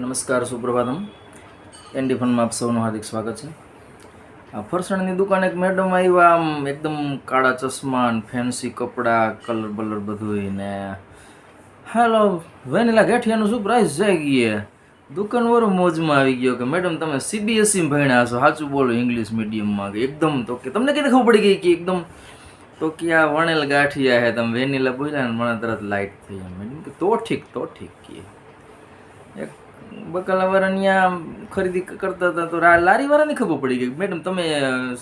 નમસ્કાર, સુપ્રભાતમ. એનડી ફંડમાં આપ સૌનું હાર્દિક સ્વાગત છે. આ ફરસાણની દુકાન એક મેડમ આવ્યા, આમ એકદમ કાળા ચશ્મા ફેન્સી કપડાં કલર બલર બધું ને હેલો વેનીલા ગાંઠિયાનું શું પ્રાઇસ ગઈ દુકાન વાળો મોજમાં આવી ગયો કે મેડમ તમે સીબીએસસી ભણ્યા છો, સાચું બોલો ઇંગ્લિશ મીડિયમમાં કે એકદમ તો કે, તમને કઈ ખબર પડી ગઈ કે એકદમ તો કે આ વણેલ ગાંઠિયા હે, તમે વેનીલા બોલ્યા ને, મને તરત લાઇટ થઈ મેડમ કે તો ઠીક તો ઠીક, કે. બકાલાવાળાની આ ખરીદી કરતા હતા તો લારીવાળાને ખબર પડી ગઈ મેડમ તમે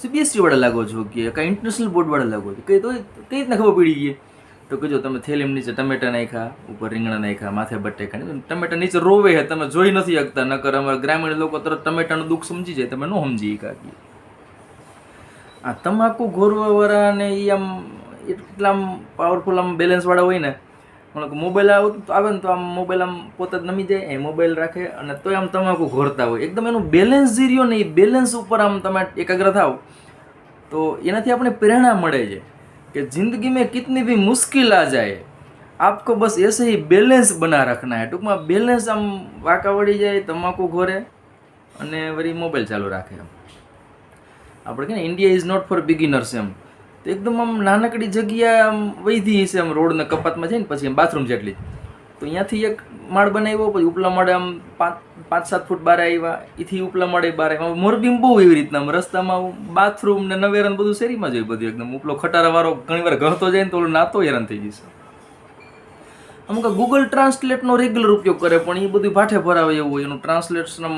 સીબીએસસી વાળા લાગો છો કે કાંઈ ઇન્ટરનેશનલ બોર્ડ વાળા લાગો છો? કઈ તો કઈ રીતના ખબર પડી ગઈ? તો કહેજો તમે થેલીમ નીચે ટમેટા નાખ્યા, ઉપર રીંગણા નાખ્યા, માથે બટેકા ટમેટા નીચે રોવે છે, તમે જોઈ નથી શકતા. નકર અમારા ગ્રામીણ લોકો તરત ટમેટાનું દુઃખ સમજી જાય, તમે ન સમજી કાકી આ તમાકુ ઘોરવાવાળા ને એ આમ એટલા આમ પાવરફુલ આમ બેલેન્સવાળા હોય ને મતલબ મોબાઈલ આવું આવે ને તો આમ મોબાઈલ આમ પોતે જ નમી જાય, એ મોબાઈલ રાખે અને તોય આમ તમાકુ ઘોરતા હોય. એકદમ એનું બેલેન્સ જે રહ્યો ને એ બેલેન્સ ઉપર આમ તમે એકાગ્ર થાવ તો એનાથી આપણે પ્રેરણા મળે છે કે જિંદગી મેં કિતની બી મુશ્કિલ આ જાય, આપકો બસ એસે હી બેલેન્સ બના રાખના હે. ટૂંકમાં બેલેન્સ આમ વાંકા વળી જાય, તમાકુ ઘોરે અને વળી મોબાઈલ ચાલુ રાખે એમ. આપણે કે India is not for beginners એમ. તો એકદમ આમ નાનકડી જગ્યા આમ વૈધી હશે આમ રોડને કપાતમાં છે ને પછી એમ બાથરૂમ જેટલી. તો અહીંયાથી એક માળ બનાવ્યો, પછી ઉપલા માળે આમ પાંચ પાંચ, સાત ફૂટ બારે આવ્યા. એથી ઉપલા માળે બારે આવ્યા. મોરબી બહુ એવી રીતના આમ રસ્તામાં બાથરૂમ ને નવેરા બધું શેરીમાં જોયું બધું એકદમ. ઉપલો ખટારા વાળો ઘણી વાર ગહતો જાય ને તો નાતો હેરાન થઈ જશે. અમુક ગૂગલ ટ્રાન્સલેટનો રેગ્યુલર ઉપયોગ કરે, પણ એ બધું ભાઠે ભરાવે એવું હોય. એનું ટ્રાન્સલેશન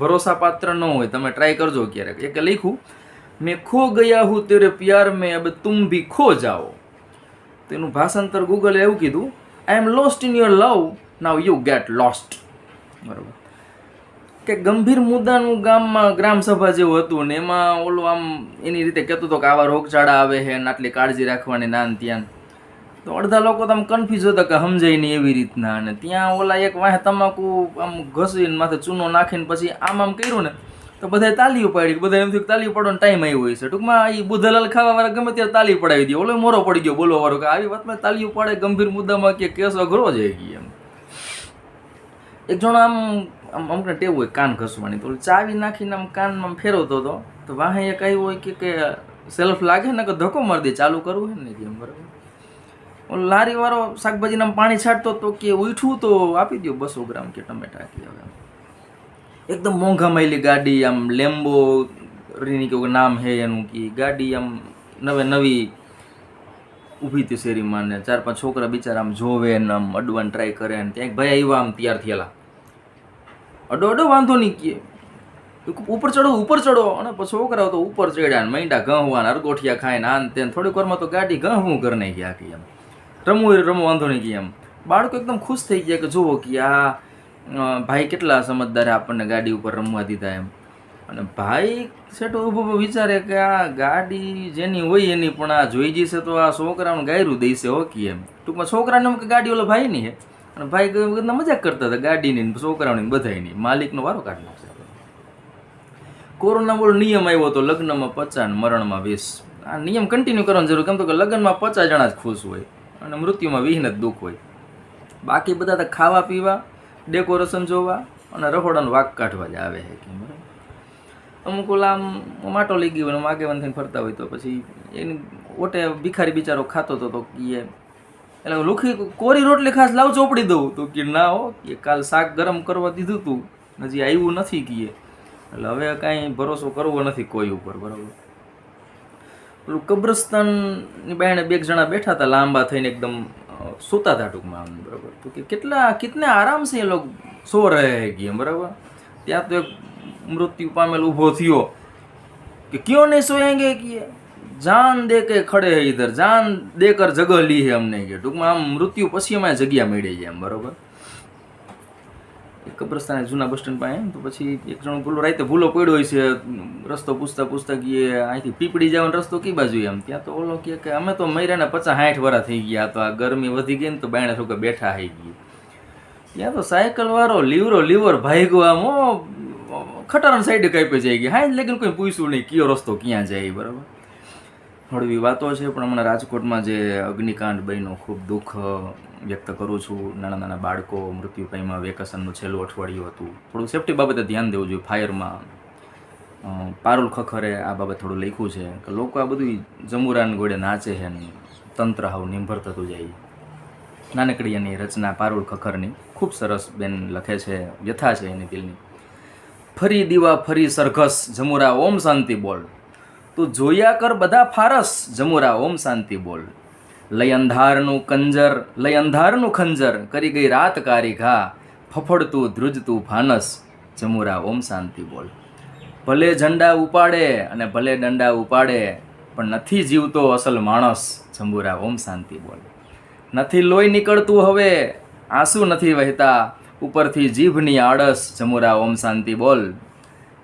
ભરોસા પાત્ર ન હોય. તમે ટ્રાય કરજો ક્યારેક. એક લખ્યું મેં ખો ગયા હું તેરે પ્યાર મેં અબ તુમ ભી ખો જાઓ. તેનું ભાષાંતર ગૂગલે એવું કીધું I am lost in your love now you get lost બરાબર. કે ગંભીર મુદ્દાનું ગામમાં ગ્રામસભા જેવું હતું ને એમાં ઓલું આમ એની રીતે કહેતું હતો કે આવા રોગચાળા આવે છે ને આટલી કાળજી રાખવાની નાન ત્યાં. તો અડધા લોકો તો આમ કન્ફ્યુઝ હતા કે સમજાય નહીં એવી રીતના અને ત્યાં ઓલા એક વાંહે તમાકુ આમ ઘસીને માથે ચૂનો નાખીને પછી આમ આમ કર્યું ને તો બધાએ તાલીઓ પાડી બધા એમ થયું તાલી પાડવાનો ટાઈમ આવ્યો હોય છે. ટૂંકમાં એ બુધાલાલ ખાવા વાળા ગમે ત્યારે તાલી પડાવી દે. ઓલો મોરો પડી ગયો બોલવા વાળો કે આવી વાતમાં તાલી પડે, ગંભીર મુદ્દામાં કે કેસ અઘરો જાય ગઈ એમ. એક જણો આમ આમ અમને ટેવ હોય કાન ઘસવાની. તો ચાવી નાખીને આમ કાનમાં ફેરવતો હતો. તો વાહે એક આવ્યું હોય કે કે સેલ્ફ લાગે ને કે ધક્કો મારી દે, ચાલુ કરવું હે ને કેમ બરાબર. ઓલો લારીવાળો શાકભાજીના પાણી છાંટતો તો કે ઉઠવું તો આપી દો બસો ગ્રામ કે ટમેટા કે હવે એકદમ મોંઘા માયલી ગાડી, આમ લેમ્બો રીની કેવું નામ હે એનું કે. ગાડી આમ નવે નવી ઊભી હતી શેરીમાં ને ચાર પાંચ છોકરા બિચારા આમ જોવે ને આમ અડવાન ટ્રાય કરે ને ત્યાં ભાઈ આવ્યા આમ તૈયાર થયેલા. અડો અડો, વાંધો નહીં કે. ઉપર ચડો ઉપર ચડો. અને પછી છોકરાઓ તો ઉપર ચડ્યા ને મૈંડા ઘઉં અરગોઠિયા ખાય ને આન તેન. થોડીક વારમાં તો ગાડી ઘઉં કરી નાખી આખી એમ રમવું રમવું, વાંધો નહીં કે એમ. બાળકો એકદમ ખુશ થઈ ગયા કે જુઓ કે આ ભાઈ કેટલા સમજદારે આપણને ગાડી ઉપર રમવા દીધા એમ. અને ભાઈ સેટો ઊભો ઊભો વિચારે કે આ ગાડી જેની હોય એની પણ આ જોઈ જશે તો આ છોકરાનું ગાયરું દઈશે હોકી એમ. ટૂંકમાં છોકરાને એમ કે ગાડી ઓલો ભાઈની હે. અને ભાઈ બધા મજાક કરતા હતા ગાડીની છોકરાઓની બધાની માલિકનો વારો કાઢી નાખશે. કોરોના બોલ નિયમ આવ્યો તો લગ્નમાં પચાસ મરણમાં વીસ. આ નિયમ કન્ટિન્યુ કરવાની જરૂર કેમ તો કે લગ્નમાં પચાસ જણા જ ખુશ હોય. અને મૃત્યુમાં વીસ જ દુઃખ હોય. બાકી બધા તો ખાવા પીવા ડેકોરેશન જોવા અને રખોડાનું વાક કાઢવા જ આવે છે કે અમુક ઓલા માટો લઈ ગયો અને આગેવાન થઈને ફરતા હોય તો પછી એની ઓટે ભિખારી બિચારો ખાતો હતો તો એ એટલે લુખી કોરી રોટલી ખાસ લાવ ચોપડી દઉં. તો કે ના હો, કે કાલ શાક ગરમ કરવા દીધું તું. હજી આવ્યું નથી કીએ. એટલે હવે કાંઈ ભરોસો કરવો નથી કોઈ ઉપર, બરાબર. પેલું કબ્રસ્તાનની બાયણે બે જણા બેઠા હતા લાંબા થઈને એકદમ સૂતા હતા ટૂંકમાં આમ, બરાબર. તો કે કેટલા, કિતને આરામ છે એ લોકો સો રહે ગયા બરાબર. ત્યાં તો એક મૃત્યુ પામેલ ઊભો થયો. કે ક્યો નહીં સોએંગે કે જાન દે કે ખડે હે ઇધર જાન દે કર જગ લી હે અમને કે. ટૂંકમાં આમ મૃત્યુ પછી અમે જગ્યા મળી જાય એમ, બરાબર. કબ્રસ્તાને જૂના બસ સ્ટેન્ડ પાસે તો પછી એક જણો ભૂલો રાતે ભૂલો પડ્યો હોય છે. રસ્તો પૂછતા પૂછતા ગયે અહીંથી પીપળી જવાનો રસ્તો કઈ બાજુ એમ? ત્યાં તો ઓલો કે અમે તો મર્યાને પચાસ સાઠ વરા થઈ ગયા, તો આ ગરમી વધી ગઈ ને તો બાયણા થોડુંક બેઠા થઈ ગઈ ત્યાં તો સાયકલ વાળો લીવરો, લીવર ભાઈગો આમ ખટારાની સાઈડે કાપી જાય ગઈ હા લેકિન કોઈ પૂછ્યું નહીં, કયો રસ્તો ક્યાં જાય? બરાબર. હળવી વાતો છે, પણ હમણાં રાજકોટમાં જે અગ્નિકાંડ બન્યો, ખૂબ દુઃખ વ્યક્ત કરું છું. નાના નાના બાળકો મૃત્યુ પામ્યા, વેકેશનનું છેલ્લું અઠવાડિયું હતું. થોડું સેફટી બાબતે ધ્યાન દેવું જોઈએ ફાયરમાં પારુલ ખખરે આ બાબત થોડું લખ્યું છે કે લોકો આ બધું જમુરાન ગોળે નાચે છે ને તંત્ર હાવ નિર્ભર થતું જાય. નાનકડી એની રચના પારુલ ખખરની ખૂબ સરસ બેન લખે છે, વ્યથા છે એની દિલની. ફરી દીવા, ફરી સરઘસ, જમુરા, ઓમ શાંતિ બોલ. તું જોયા કર બધા ફારસ. જમુરા, ઓમ શાંતિ બોલ. લઈ અંધારનું કંજર લઈ અંધારનું ખંજર. કરી ગઈ રાત કારી ઘા. ફફડતું, ધ્રુજતું ભાનસ. જમુરા, ઓમ શાંતિ બોલ. ભલે ઝંડા ઉપાડે અને ભલે દંડા ઉપાડે, પણ નથી જીવતો અસલ માણસ. જંબુરા ઓમ શાંતિ બોલ. નથી લોહી નીકળતું હવે, આંસુ નથી વહેતા. ઉપરથી જીભની આળસ. જમુરા, ઓમ શાંતિ બોલ.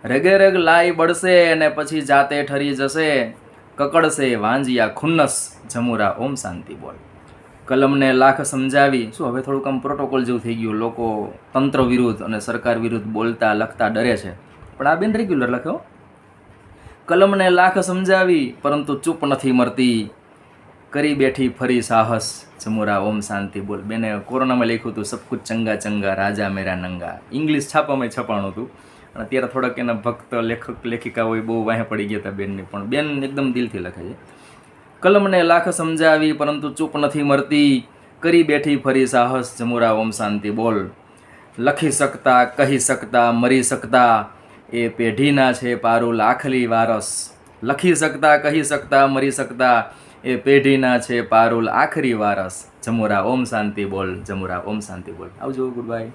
રેગે રગ લાઈ બળશે અને પછી જાતે ઠરી જશે. કકડશે વાંજિયા ખુન્નસ. જમુરા ઓમ શાંતિ બોલ. કલમને લાખ સમજાવી. શું હવે થોડુંક આમ પ્રોટોકોલ જેવું થઈ ગયું? લોકો તંત્ર વિરુદ્ધ અને સરકાર વિરુદ્ધ બોલતા, લખતા ડરે છે. પણ આ બેન રેગ્યુલર લખ્યો કલમને લાખ સમજાવી, પરંતુ ચૂપ નથી મરતી. કરી બેઠી ફરી સાહસ. જમુરા ઓમ શાંતિ બોલ. બેને કોરોનામાં લખ્યું હતું સબકુચ ચંગા ચંગા, રાજા મેરા નંગા. ઇંગ્લિશ છાપામાં છપાણું હતું. અને અત્યારે થોડાક એના ભક્ત, લેખક લેખિકા હોય બહુ વાહે પડી ગયા હતા બેનની પણ. બેન એકદમ દિલથી લખે છે. કલમને લાખ સમજાવી, પરંતુ ચૂપ નથી મરતી. કરી બેઠી ફરી સાહસ, જમુરા, ઓમ શાંતિ, બોલ. લખી શકતા, કહી શકતા, મરી શકતા. એ પેઢીના છે પારુલ લાખલી વારસ. લખી શકતા, કહી શકતા, મરી શકતા. એ પેઢીના છે પારુલ આખરી વારસ. જમુરા, ઓમ શાંતિ, બોલ. જમુરા, ઓમ શાંતિ, બોલ. આવજો ગુડ બાય